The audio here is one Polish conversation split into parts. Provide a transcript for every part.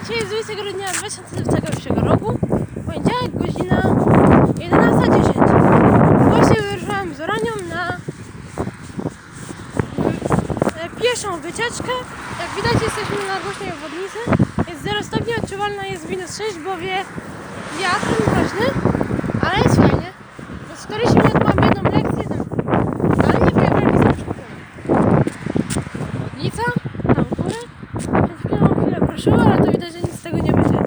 dzisiaj jest 20 grudnia 2021 roku. Poniedziałek, godzina 11.10. Właśnie wyruszyłam z Oranią na e, pieszą wycieczkę. Jak widać jesteśmy na głośnej obwodnicy. Jest 0 stopni, odczuwalna jest minus 6, bo wie wiatr mroźny. Ale jest fajnie. Przez 40 minut mam jedną lekcję. Tam. Ale nie wiem, jak jest Lica, tam u góry. Przed prosiła, ale to widać, że nic z tego nie będzie.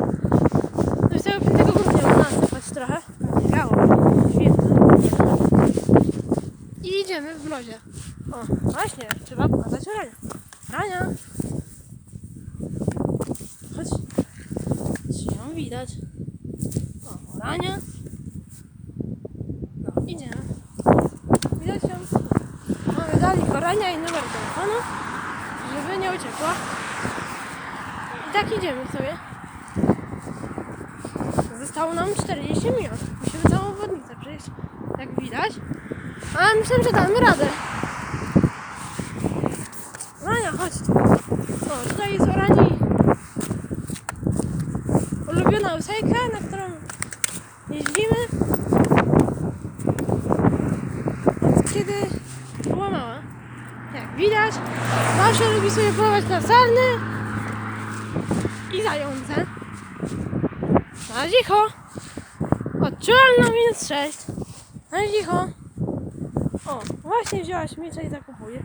25 grudnia u nas patrz trochę. Biało, świetne. I idziemy w mrozie. O, właśnie, trzeba pokazać Rania. Rania! Chodź. Czy ją widać? O, Rania. No, idziemy. Widać ją? Mamy dali korania i numer telefonu, żeby nie uciekła. Tak idziemy sobie. Zostało nam 40 minut. Musimy całą obwodnicę przejść, jak widać. Ale myślę, że damy radę. Rania, chodź tu. O, tutaj jest Orani ulubiona ósejka, na którą jeździmy. Od kiedy była mała. Jak widać, zawsze lubi sobie polować na salny i zające. Na cicho. Odczuwalna minus 6. Na cicho. O, właśnie wzięłaś miecza i zakupuje.